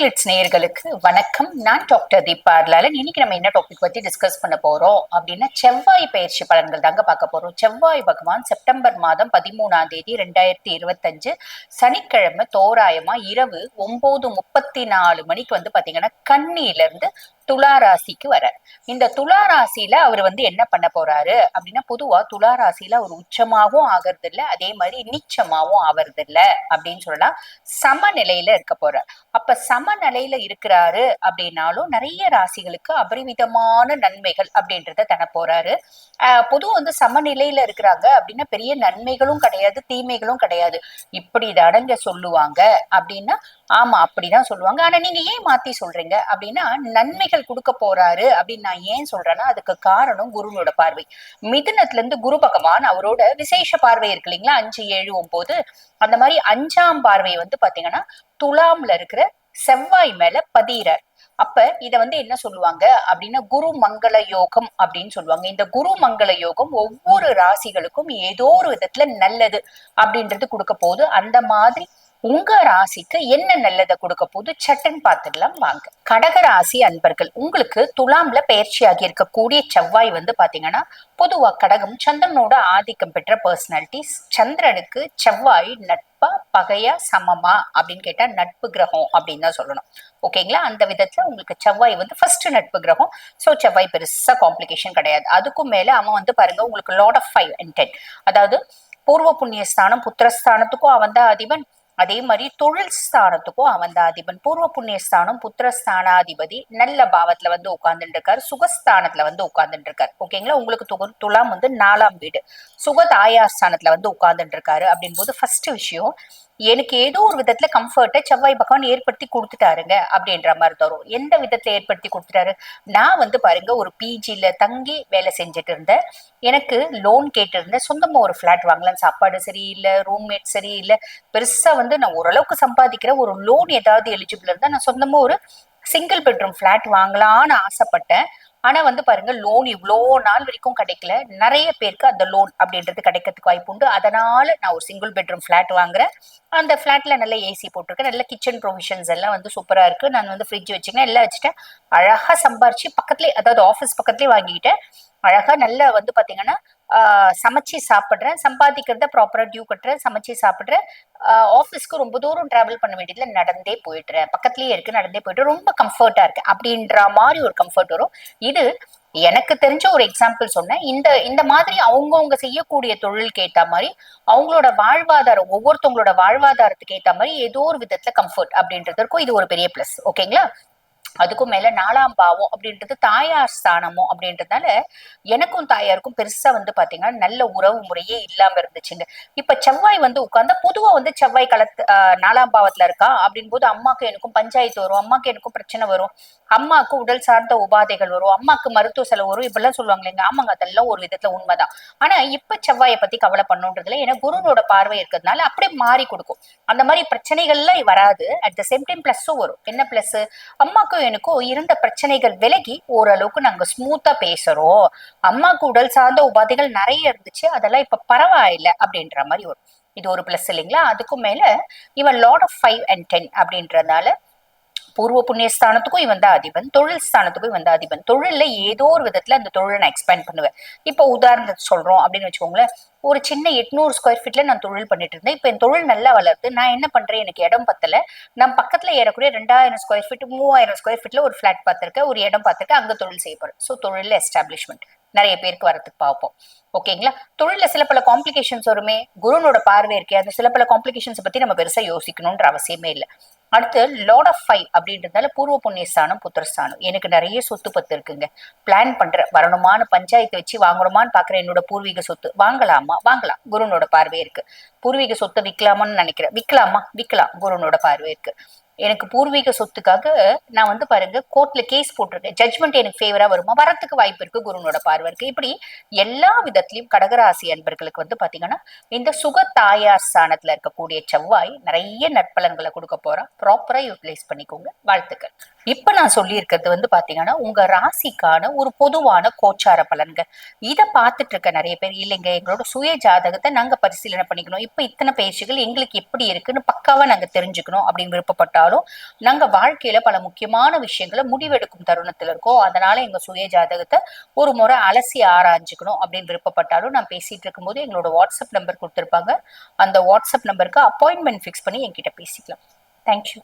Glitz நேயர்களுக்கு வணக்கம். நான் டாக்டர் தீபா அர்லாலன் இன்னைக்கு நம்ம என்ன டாபிக் பத்தி டிஸ்கஸ் பண்ண போறோம் அப்படின்னா செவ்வாய் பயிற்சி பலன்கள் தாங்க பார்க்க போறோம். செவ்வாய் பகவான் செப்டம்பர் மாதம் பதிமூணாம் தேதி ரெண்டாயிரத்தி இருபத்தஞ்சு சனிக்கிழமை தோராயமா இரவு ஒன்பது முப்பத்தி நாலு மணிக்கு வந்து பாத்தீங்கன்னா கன்னியில இருந்து துலா ராசிக்கு வர இந்த துலா ராசியில அவர் வந்து என்ன பண்ண போறாரு அப்படின்னா பொதுவா துலா ராசியில அவர் உச்சமாகவும் ஆகிறது இல்ல அதே மாதிரி நீச்சமாகவும் ஆவறது இல்ல அப்படின்னு சொல்லலாம். சமநிலையில இருக்க போறார். அப்ப சம சமநிலையில இருக்கிறாரு அப்படின்னாலும் நிறைய ராசிகளுக்கு அபரிமிதமான நன்மைகள் அப்படின்றத தர போறாரு. ஆஹ் வந்து சமநிலையில இருக்கிறாங்க அப்படின்னா பெரிய நன்மைகளும் கிடையாது தீமைகளும் கிடையாது. இப்படி அடங்க சொல்லுவாங்க அப்படின்னா ஆமா அப்படிதான் சொல்லுவாங்க. ஆனா நீங்க ஏன் மாத்தி சொல்றீங்க அப்படின்னா நன்மைகள் கொடுக்க போறாரு அப்படின்னு நான் ஏன் சொல்றேன்னா அதுக்கு காரணம் குருவோட பார்வை. மிதுனத்துல இருந்து குரு பகவான் அவரோட விசேஷ பார்வை இருக்கு இல்லைங்களா? அஞ்சு ஏழு ஒன்பது. அந்த மாதிரி அஞ்சாம் பார்வை வந்து பாத்தீங்கன்னா துலாம்ல இருக்கிற செவ்வாய் மேல பதியிறார். அப்ப இத வந்து என்ன சொல்லுவாங்க? அப்படின்னா குரு மங்கள யோகம் அப்படின்னு சொல்லுவாங்க. இந்த குரு மங்கள யோகம் ஒவ்வொரு ராசிகளுக்கும் ஏதோ ஒரு விதத்துல நல்லது அப்படின்றது கொடுக்க போகுது. அந்த மாதிரி உங்க ராசிக்கு என்ன நல்லதை கொடுக்க போது சட்டன் பார்த்துடலாம் வாங்க. கடக ராசி அன்பர்கள் உங்களுக்கு துலாம்ல பயிற்சியாகி இருக்கக்கூடிய செவ்வாய் வந்து பாத்தீங்கன்னா பொதுவா கடகம் சந்திரனோட ஆதிக்கம் பெற்ற பர்சனாலிட்டிஸ் சந்திரனுக்கு செவ்வாய் நட்பா பகையா சமமா அப்படின்னு கேட்டா நட்பு கிரகம் அப்படின்னு தான் சொல்லணும். ஓகேங்களா அந்த விதத்துல உங்களுக்கு செவ்வாய் வந்து ஃபர்ஸ்ட் நட்பு கிரகம். ஸோ செவ்வாய் பெருசா காம்ப்ளிகேஷன் கிடையாது. அதுக்கும் மேல அவன் வந்து பாருங்க உங்களுக்கு lord of five and ten அதாவது பூர்வ புண்ணிய ஸ்தானம் புத்திரஸ்தானத்துக்கும் அவன் தான் அதிபன். அதே மாதிரி தொழில் ஸ்தானத்துக்கும் அவன் தான் அதிபன். பூர்வ புண்ணிய ஸ்தானம் புத்திர ஸ்தானாதிபதி நல்ல பாவத்துல வந்து உட்கார்ந்துட்டு இருக்காரு சுகஸ்தானத்துல வந்து உட்கார்ந்துட்டு இருக்காரு ஓகேங்களா உங்களுக்கு துலாம் வந்து நாலாம் வீடு. சுக தாயாஸ்தானத்துல வந்து உட்கார்ந்துட்டு இருக்காரு அப்படின் போது ஃபர்ஸ்ட் விஷயம் எனக்கு ஏதோ ஒரு விதத்துல கம்ஃபர்ட்டை செவ்வாய் பகவான் ஏற்படுத்தி கொடுத்துட்டாருங்க அப்படின்ற மாதிரி தரும் எந்த விதத்துல ஏற்படுத்தி கொடுத்துட்டாரு? நான் வந்து பாருங்க ஒரு பிஜியில தங்கி வேலை செஞ்சுட்டு இருந்தேன். எனக்கு லோன் கேட்டிருந்தேன். சொந்தமா ஒரு ஃபிளாட் வாங்கலாம். சாப்பாடு சரியில்லை ரூம்மேட் சரியில்லை. பெருசா வந்து நான் ஓரளவுக்கு சம்பாதிக்கிறேன் ஒரு லோன் ஏதாவது எலிஜிபிள் இருந்தா நான் சொந்தமா ஒரு சிங்கிள் பெட்ரூம் ஃபிளாட் வாங்கலாம்னு ஆசைப்பட்டேன். ஆனா வந்து பாருங்க லோன் இவ்வளோ நாள் வரைக்கும் கிடைக்கல. நிறைய பேருக்கு அந்த லோன் அப்படின்றது கிடைக்கிறதுக்கு வாய்ப்பு உண்டு. அதனால நான் ஒரு சிங்கிள் பெட்ரூம் ஃபிளாட் வாங்குறேன். அந்த ஃபிளாட்ல நல்ல ஏசி போட்டிருக்கேன். நல்ல கிச்சன் ப்ரொவிஷன்ஸ் எல்லாம் வந்து சூப்பரா இருக்கு. நான் வந்து ஃப்ரிட்ஜ் வச்சுக்கேன் எல்லாம் வச்சுட்டேன். அழகா சம்பாரிச்சு பக்கத்துலேயே அதாவது ஆஃபீஸ் பக்கத்துலேயே வாங்கிக்கிட்டேன். அழகா நல்ல வந்து பாத்தீங்கன்னா சமைச்சு சாப்பிட்றேன். சம்பாதிக்கிறத ப்ராப்பரா டியூ கட்டுறேன். சமைச்சு சாப்பிட்றேன். ஆஃபீஸ்க்கு ரொம்ப தூரம் டிராவல் பண்ண வேண்டியதுல நடந்தே போயிட்டுறேன் பக்கத்துலயே இருக்கு நடந்தே போயிட்டு ரொம்ப கம்ஃபர்ட்டா இருக்கு. அப்படின்ற மாதிரி ஒரு கம்ஃபர்ட் வரும். இது எனக்கு தெரிஞ்ச ஒரு எக்ஸாம்பிள் சொன்னேன். இந்த இந்த மாதிரி அவங்கவுங்க செய்யக்கூடிய தொழிலுக்கு கேட்ட மாதிரி அவங்களோட வாழ்வாதாரம் ஒவ்வொருத்தவங்களோட வாழ்வாதாரத்துக்கு ஏற்ற மாதிரி ஏதோ ஒரு விதத்துல கம்ஃபர்ட் அப்படின்றது இருக்கும். இது ஒரு பெரிய பிளஸ் ஓகேங்களா அதுக்கும் மேல நாலாம் பாவம் அப்படின்றது தாயார் ஸ்தானமும் அப்படின்றதுனால எனக்கும் தாயாருக்கும் பெருசா வந்து பாத்தீங்கன்னா நல்ல உறவு முறையே இல்லாம இருந்துச்சுங்க. இப்ப செவ்வாய் வந்து உட்கார்ந்தா பொதுவா வந்து செவ்வாய் களத்து நாலாம் பாவத்துல இருக்கா? அப்படின் போது அம்மாக்கு எனக்கும் பஞ்சாயத்து வரும். அம்மாக்கு எனக்கும் பிரச்சனை வரும். அம்மாவுக்கு உடல் சார்ந்த உபாதைகள் வரும் அம்மாக்கு மருத்துவ செலவு வரும் இப்படிலாம் சொல்லுவாங்க இல்லைங்க. ஆமாங்க அதெல்லாம் ஒரு விதத்துல உண்மைதான். ஆனா இப்ப செவ்வாயை பத்தி கவலை பண்ணுன்றதுல ஏன்னா குருனோட பார்வை இருக்கிறதுனால அப்படியே மாறி கொடுக்கும். அந்த மாதிரி பிரச்சனைகள்லாம் வராது. அட் த சேம் டைம் பிளஸ்ஸும் வரும். என்ன பிளஸ் அம்மாக்கும் எனக்கும் இருந்த பிரச்சனைகள் விலகி ஓரளவுக்கு நாங்க ஸ்மூத்தா பேசுறோம். அம்மாக்கு உடல் சார்ந்த உபாதைகள் நிறைய இருந்துச்சு. அதெல்லாம் இப்ப பரவாயில்ல அப்படின்ற மாதிரி வரும். இது ஒரு பிளஸ் இல்லைங்களா? அதுக்கும் மேல இவன் lord of five and ten அப்படின்றதுனால பூர்வ புண்ணிய ஸ்தானத்துக்கும் இவன் தான் அதிபன். தொழில் ஸ்தானத்துக்கும் இவன் தான் அதிபன். தொழில்ல ஏதோ ஒரு விதத்துல அந்த தொழிலை நான் எக்ஸ்பேண்ட் பண்ணுவேன். இப்போ உதாரணத்துக்கு சொல்றோம் அப்படின்னு வச்சுக்கோங்களேன். ஒரு சின்ன எட்நூறு ஸ்கொயர் ஃபீட்ல நான் தொழில் பண்ணிட்டு இருந்தேன். இப்போ என் தொழில் நல்லா வளருது. நான் என்ன பண்றேன்? எனக்கு இடம் பத்தல. நான் பக்கத்துல ஏறக்கூடிய ரெண்டாயிரம் ஸ்கொயர் ஃபீட் மூவாயிரம் ஸ்கொயர் ஃபீட்ல ஒரு ஃபிளாட் பார்த்திருக்கேன். ஒரு இடம் பார்த்திருக்கேன். அங்க தொழில் செய்யப்படும் ஸோ தொழில் எஸ்டாப்ளிஷ்மெண்ட் நிறைய பேருக்கு வரத்துக்கு பார்ப்போம். ஓகேங்களா தொழில சில பல காம்ப்ளிகேஷன்ஸ் வருமே. குருனோட பார்வை இருக்கே. அந்த சில பல காம்ப்ளிகேஷன்ஸ் பத்தி நம்ம பெருசா யோசிக்கணும்ன்ற அவசியமே இல்லை. அடுத்து லார்ட் ஆஃப் ஃபைவ் அப்படின்றதால பூர்வ புண்ணிய ஸ்தானம் புத்திரஸ்தானம் எனக்கு நிறைய சொத்து பத்து இருக்குங்க. பிளான் பண்ற வரணுமான்னு பஞ்சாயத்து வச்சு வாங்கணுமான்னு பாக்குற என்னோட பூர்வீக சொத்து வாங்கலாமா? வாங்கலாம். குருனோட பார்வை இருக்கு. பூர்வீக சொத்தை விற்கலாமான்னு நினைக்கிறேன். விற்கலாமா விற்கலாம் குருனோட பார்வை இருக்கு. எனக்கு பூர்வீக சொத்துக்காக நான் வந்து பாருங்க கோர்ட்ல கேஸ் போட்டிருக்கேன். ஜட்மெண்ட் எனக்கு ஃபேவரா வருமா? வரத்துக்கு வாய்ப்பு இருக்கு குருனோட பார்வை இருக்கு. இப்படி எல்லா விதத்திலையும் கடகராசி அன்பர்களுக்கு வந்து பாத்தீங்கன்னா இந்த சுக தாயார் ஸ்தானத்துல இருக்கக்கூடிய செவ்வாய் நிறைய நற்பலன்களை கொடுக்க போறா. ப்ராப்பரா யூட்டிலைஸ் பண்ணிக்கோங்க. வாழ்த்துக்கள். இப்ப நான் சொல்லி இருக்கிறது வந்து பாத்தீங்கன்னா உங்க ராசிக்கான ஒரு பொதுவான கோச்சார பலன்கள். இதை பார்த்துட்டு இருக்க நிறைய பேர் இல்லைங்க எங்களோட சுய ஜாதகத்தை நாங்க பரிசீலனை பண்ணிக்கணும். இப்ப இத்தனை பேச்சுகள் எங்களுக்கு எப்படி இருக்குன்னு பக்காவா நாங்க தெரிஞ்சுக்கணும் அப்படின்னு விருப்பப்பட்டாலும் இருந்தாலும் நாங்க வாழ்க்கையில பல முக்கியமான விஷயங்களை முடிவெடுக்கும் தருணத்துல இருக்கோம். அதனால எங்க சுய ஜாதகத்தை ஒரு முறை அலசி ஆராய்ஞ்சுக்கணும் அப்படின்னு விருப்பப்பட்டாலும் நான் பேசிட்டு இருக்கும்போது எங்களோட வாட்ஸ்அப் நம்பர் கொடுத்துருப்பாங்க. அந்த வாட்ஸ்அப் நம்பருக்கு அப்பாயின்மெண்ட் ஃபிக்ஸ் பண்ணி என்கிட்ட பேசிக்கலாம். தேங்க்யூ